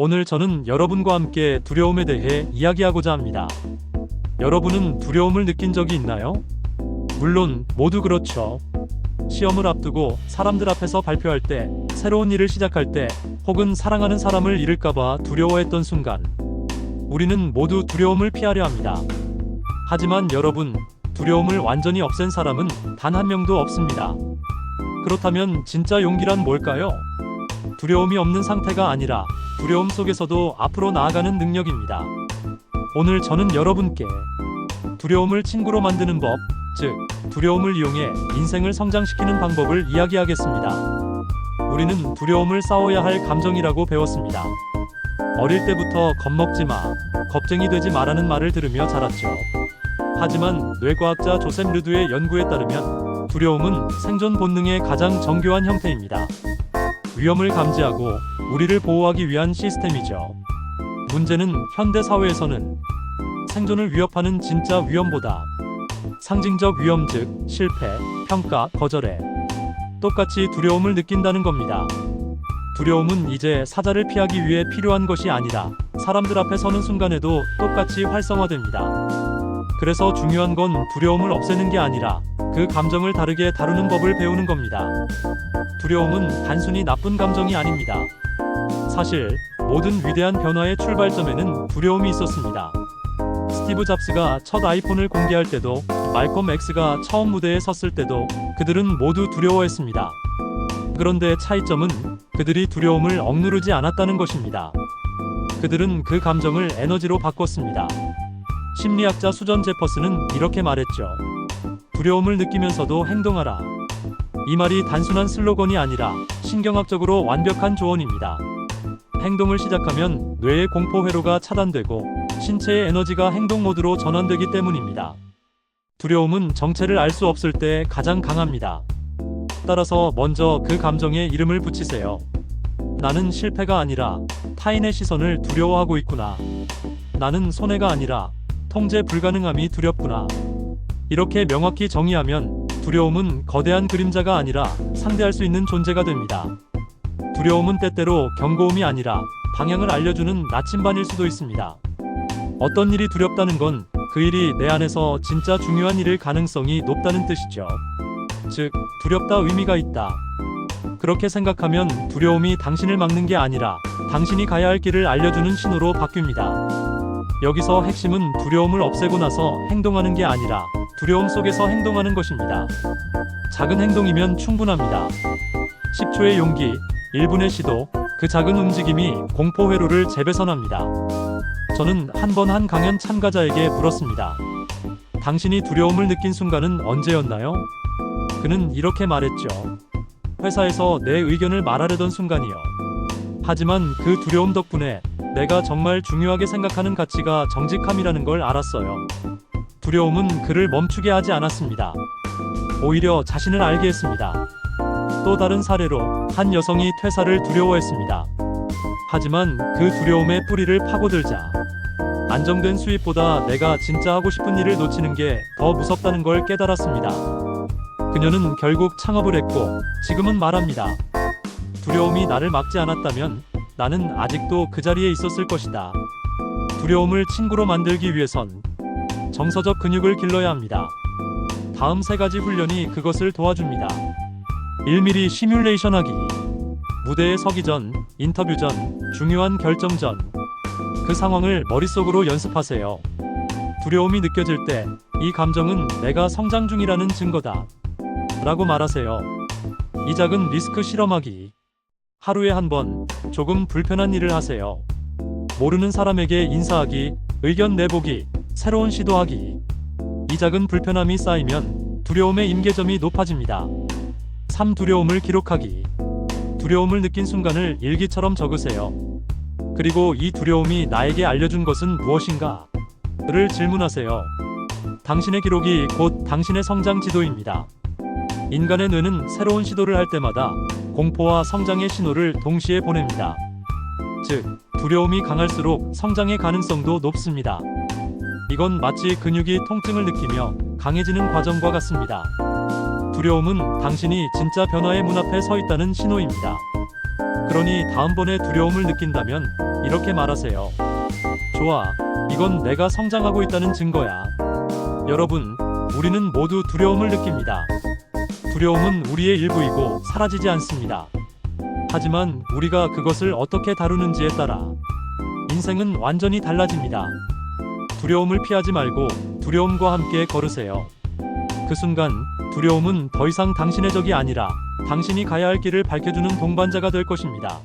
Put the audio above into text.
오늘 저는 여러분과 함께 두려움에 대해 이야기하고자 합니다. 여러분은 두려움을 느낀 적이 있나요? 물론 모두 그렇죠. 시험을 앞두고 사람들 앞에서 발표할 때, 새로운 일을 시작할 때, 혹은 사랑하는 사람을 잃을까봐 두려워했던 순간, 우리는 모두 두려움을 피하려 합니다. 하지만 여러분, 두려움을 완전히 없앤 사람은 단 한 명도 없습니다. 그렇다면 진짜 용기란 뭘까요? 두려움이 없는 상태가 아니라 두려움 속에서도 앞으로 나아가는 능력입니다. 오늘 저는 여러분께 두려움을 친구로 만드는 법, 즉, 두려움을 이용해 인생을 성장시키는 방법을 이야기하겠습니다. 우리는 두려움을 싸워야 할 감정이라고 배웠습니다. 어릴 때부터 겁먹지 마, 겁쟁이 되지 마라는 말을 들으며 자랐죠. 하지만 뇌과학자 조셉 르두의 연구에 따르면 두려움은 생존 본능의 가장 정교한 형태입니다. 위험을 감지하고 우리를 보호하기 위한 시스템이죠. 문제는 현대 사회에서는 생존을 위협하는 진짜 위험보다 상징적 위험 즉 실패, 평가, 거절에 똑같이 두려움을 느낀다는 겁니다. 두려움은 이제 사자를 피하기 위해 필요한 것이 아니라 사람들 앞에 서는 순간에도 똑같이 활성화됩니다. 그래서 중요한 건 두려움을 없애는 게 아니라 그 감정을 다르게 다루는 법을 배우는 겁니다. 두려움은 단순히 나쁜 감정이 아닙니다. 사실 모든 위대한 변화의 출발점에는 두려움이 있었습니다. 스티브 잡스가 첫 아이폰을 공개할 때도 말콤 X가 처음 무대에 섰을 때도 그들은 모두 두려워했습니다. 그런데 차이점은 그들이 두려움을 억누르지 않았다는 것입니다. 그들은 그 감정을 에너지로 바꿨습니다. 심리학자 수전 제퍼스는 이렇게 말했죠. 두려움을 느끼면서도 행동하라. 이 말이 단순한 슬로건이 아니라 신경학적으로 완벽한 조언입니다. 행동을 시작하면 뇌의 공포 회로가 차단되고 신체의 에너지가 행동 모드로 전환되기 때문입니다. 두려움은 정체를 알 수 없을 때 가장 강합니다. 따라서 먼저 그 감정에 이름을 붙이세요. 나는 실패가 아니라 타인의 시선을 두려워하고 있구나. 나는 손해가 아니라 통제 불가능함이 두렵구나. 이렇게 명확히 정의하면 두려움은 거대한 그림자가 아니라 상대할 수 있는 존재가 됩니다. 두려움은 때때로 경고음이 아니라 방향을 알려주는 나침반일 수도 있습니다. 어떤 일이 두렵다는 건 그 일이 내 안에서 진짜 중요한 일일 가능성이 높다는 뜻이죠. 즉, 두렵다 의미가 있다. 그렇게 생각하면 두려움이 당신을 막는 게 아니라 당신이 가야 할 길을 알려주는 신호로 바뀝니다. 여기서 핵심은 두려움을 없애고 나서 행동하는 게 아니라 두려움 속에서 행동하는 것입니다. 작은 행동이면 충분합니다. 10초의 용기, 1분의 시도, 그 작은 움직임이 공포 회로를 재배선합니다. 저는 한 번한 강연 참가자에게 물었습니다. 당신이 두려움을 느낀 순간은 언제였나요? 그는 이렇게 말했죠. 회사에서 내 의견을 말하려던 순간이요. 하지만 그 두려움 덕분에 내가 정말 중요하게 생각하는 가치가 정직함이라는 걸 알았어요. 두려움은 그를 멈추게 하지 않았습니다. 오히려 자신을 알게 했습니다. 또 다른 사례로 한 여성이 퇴사를 두려워했습니다. 하지만 그 두려움의 뿌리를 파고들자 안정된 수입보다 내가 진짜 하고 싶은 일을 놓치는 게 더 무섭다는 걸 깨달았습니다. 그녀는 결국 창업을 했고 지금은 말합니다. 두려움이 나를 막지 않았다면 나는 아직도 그 자리에 있었을 것이다. 두려움을 친구로 만들기 위해선 정서적 근육을 길러야 합니다. 다음 세 가지 훈련이 그것을 도와줍니다. 1mm 시뮬레이션 하기. 무대에 서기 전, 인터뷰 전, 중요한 결정 전. 그 상황을 머릿속으로 연습하세요. 두려움이 느껴질 때, 이 감정은 내가 성장 중이라는 증거다. 라고 말하세요. 이 작은 리스크 실험하기. 하루에 한 번, 조금 불편한 일을 하세요. 모르는 사람에게 인사하기, 의견 내보기, 새로운 시도하기. 이 작은 불편함이 쌓이면 두려움의 임계점이 높아집니다. 3. 두려움을 기록하기. 두려움을 느낀 순간을 일기처럼 적으세요. 그리고 이 두려움이 나에게 알려준 것은 무엇인가? 를 질문하세요. 당신의 기록이 곧 당신의 성장 지도입니다. 인간의 뇌는 새로운 시도를 할 때마다 공포와 성장의 신호를 동시에 보냅니다. 즉, 두려움이 강할수록 성장의 가능성도 높습니다. 이건 마치 근육이 통증을 느끼며 강해지는 과정과 같습니다. 두려움은 당신이 진짜 변화의 문 앞에 서 있다는 신호입니다. 그러니 다음번에 두려움을 느낀다면 이렇게 말하세요. 좋아. 이건 내가 성장하고 있다는 증거야. 여러분, 우리는 모두 두려움을 느낍니다. 두려움은 우리의 일부이고 사라지지 않습니다. 하지만 우리가 그것을 어떻게 다루는지에 따라 인생은 완전히 달라집니다. 두려움을 피하지 말고 두려움과 함께 걸으세요. 그 순간 두려움은 더 이상 당신의 적이 아니라 당신이 가야 할 길을 밝혀주는 동반자가 될 것입니다.